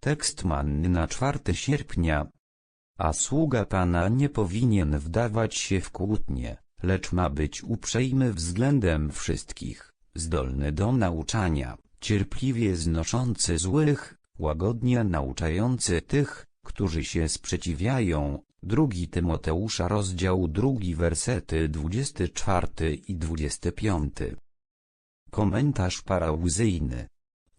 Tekst manny na 4 sierpnia. A sługa Pana nie powinien wdawać się w kłótnie, lecz ma być uprzejmy względem wszystkich, zdolny do nauczania, cierpliwie znoszący złych, łagodnie nauczający tych, którzy się sprzeciwiają. Drugi Tymoteusza rozdział drugi wersety 24 i 25. Komentarz parauzyjny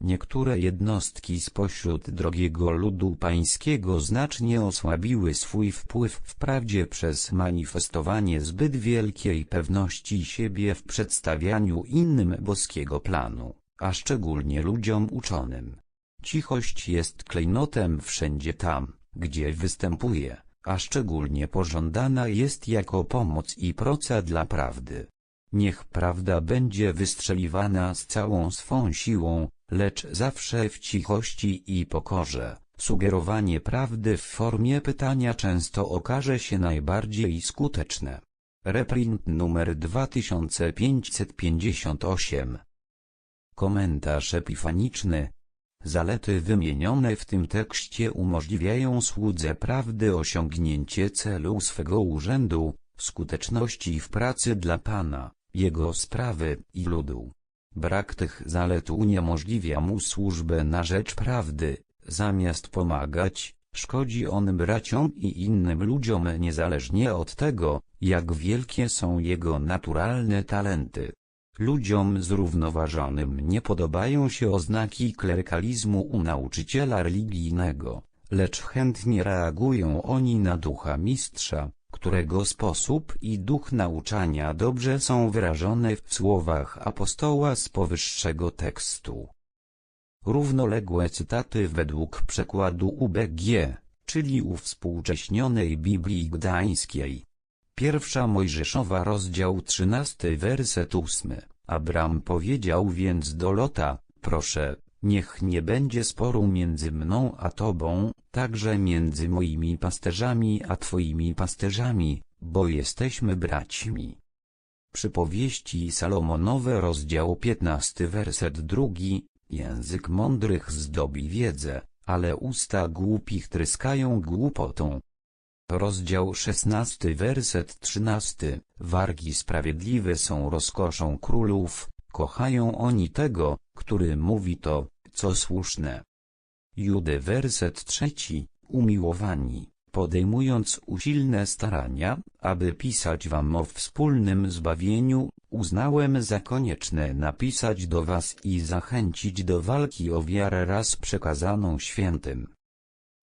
Niektóre jednostki spośród drogiego ludu pańskiego znacznie osłabiły swój wpływ wprawdzie przez manifestowanie zbyt wielkiej pewności siebie w przedstawianiu innym boskiego planu, a szczególnie ludziom uczonym. Cichość jest klejnotem wszędzie tam, gdzie występuje, a szczególnie pożądana jest jako pomoc i proca dla prawdy. Niech prawda będzie wystrzeliwana z całą swą siłą, lecz zawsze w cichości i pokorze. Sugerowanie prawdy w formie pytania często okaże się najbardziej skuteczne. Reprint numer 2558 Komentarz epifaniczny Zalety wymienione w tym tekście umożliwiają słudze prawdy osiągnięcie celu swego urzędu, skuteczności w pracy dla Pana, Jego sprawy i ludu. Brak tych zalet uniemożliwia mu służbę na rzecz prawdy, zamiast pomagać, szkodzi on braciom i innym ludziom niezależnie od tego, jak wielkie są jego naturalne talenty. Ludziom zrównoważonym nie podobają się oznaki klerykalizmu u nauczyciela religijnego, lecz chętnie reagują oni na ducha mistrza, którego sposób i duch nauczania dobrze są wyrażone w słowach apostoła z powyższego tekstu. Równoległe cytaty według przekładu UBG, czyli uwspółcześnionej Biblii Gdańskiej. Pierwsza Mojżeszowa rozdział 13 werset 8. Abram powiedział więc do Lota, proszę, niech nie będzie sporu między mną a tobą, także między moimi pasterzami a twoimi pasterzami, bo jesteśmy braćmi. Przypowieści Salomonowe rozdział 15 werset drugi, język mądrych zdobi wiedzę, ale usta głupich tryskają głupotą. Rozdział 16 werset 13 Wargi sprawiedliwe są rozkoszą królów, kochają oni tego, który mówi to, co słuszne. Judy werset trzeci, umiłowani, podejmując usilne starania, aby pisać wam o wspólnym zbawieniu, uznałem za konieczne napisać do was i zachęcić do walki o wiarę raz przekazaną świętym.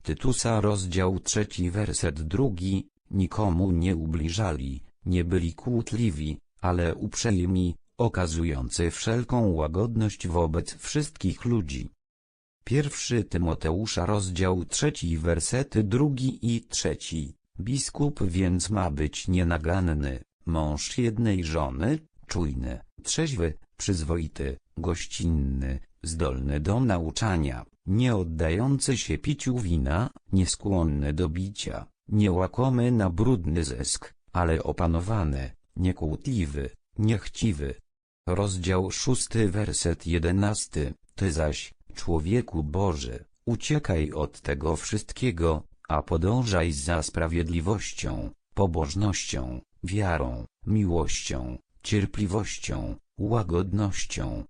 Tytusa rozdział trzeci werset drugi, nikomu nie ubliżali, nie byli kłótliwi, ale uprzejmi, okazujący wszelką łagodność wobec wszystkich ludzi. Pierwszy Tymoteusza rozdział trzeci wersety drugi i trzeci. Biskup więc ma być nienaganny, mąż jednej żony, czujny, trzeźwy, przyzwoity, gościnny, zdolny do nauczania, nie oddający się piciu wina, nieskłonny do bicia, niełakomy na brudny zysk, ale opanowany, niekłótliwy, niechciwy. Rozdział szósty werset jedenasty, ty zaś, człowieku Boży, uciekaj od tego wszystkiego, a podążaj za sprawiedliwością, pobożnością, wiarą, miłością, cierpliwością, łagodnością.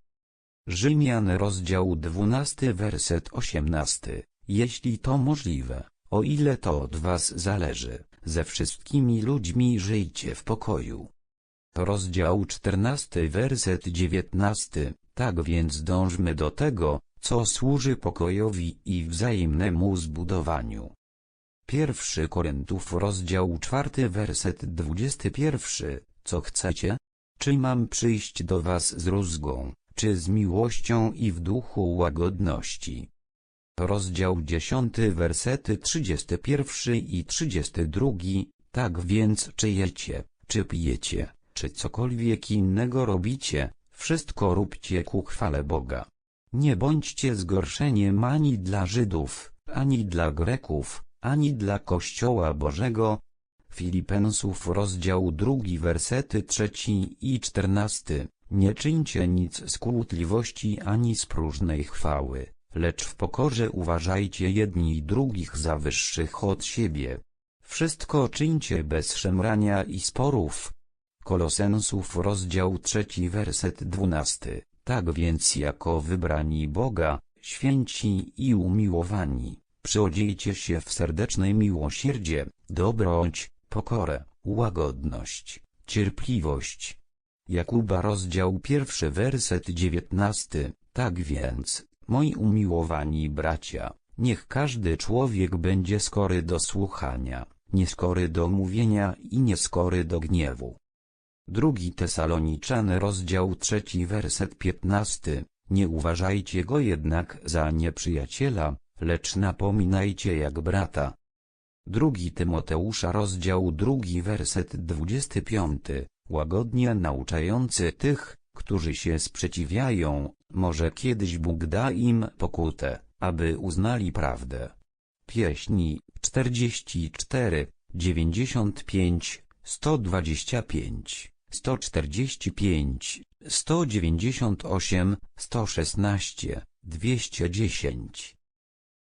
Rzymian rozdział 12 werset 18 Jeśli to możliwe, o ile to od was zależy, ze wszystkimi ludźmi żyjcie w pokoju. Rozdział 14 werset 19 Tak więc dążmy do tego, co służy pokojowi i wzajemnemu zbudowaniu. Pierwszy Koryntów rozdział 4 werset 21 Co chcecie? Czy mam przyjść do was z rózgą, czy z miłością i w duchu łagodności? Rozdział 10 wersety 31 i 32 Tak więc czy jecie, czy pijecie, czy cokolwiek innego robicie, wszystko róbcie ku chwale Boga. Nie bądźcie zgorszeniem ani dla Żydów, ani dla Greków, ani dla Kościoła Bożego. Filipensów rozdział drugi wersety trzeci i czternasty. Nie czyńcie nic z kłótliwości ani z próżnej chwały, lecz w pokorze uważajcie jedni drugich za wyższych od siebie. Wszystko czyńcie bez szemrania i sporów. Kolosensów rozdział trzeci werset dwunasty. Tak więc jako wybrani Boga, święci i umiłowani, przyodziejcie się w serdeczne miłosierdzie, dobroć, pokorę, łagodność, cierpliwość. Jakuba rozdział pierwszy werset dziewiętnasty. Tak więc, moi umiłowani bracia, niech każdy człowiek będzie skory do słuchania, nieskory do mówienia i nieskory do gniewu. Drugi Tesaloniczany rozdział trzeci werset piętnasty. Nie uważajcie go jednak za nieprzyjaciela, lecz napominajcie jak brata. Drugi Tymoteusza rozdział drugi werset dwudziesty piąty. Łagodnie nauczający tych, którzy się sprzeciwiają, może kiedyś Bóg da im pokutę, aby uznali prawdę. Pieśni 44, 95, 125, 145, 198, 116, 210.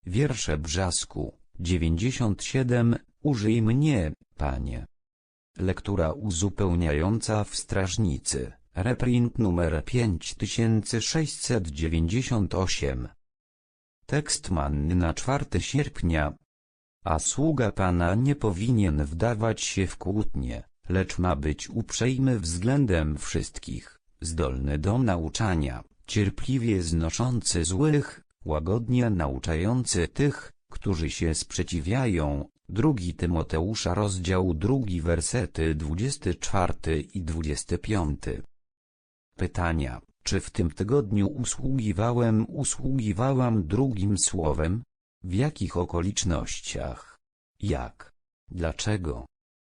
Wiersze Brzasku 97 Użyj mnie, Panie. Lektura uzupełniająca w Strażnicy, reprint numer 5698. Tekst manny na 4 sierpnia. A sługa Pana nie powinien wdawać się w kłótnie, lecz ma być uprzejmy względem wszystkich, zdolny do nauczania, cierpliwie znoszący złych, łagodnie nauczający tych, którzy się sprzeciwiają. Drugi Tymoteusza rozdział drugi wersety 24 i 25. Pytania, czy w tym tygodniu usługiwałem usługiwałam drugim słowem? W jakich okolicznościach? Jak? Dlaczego?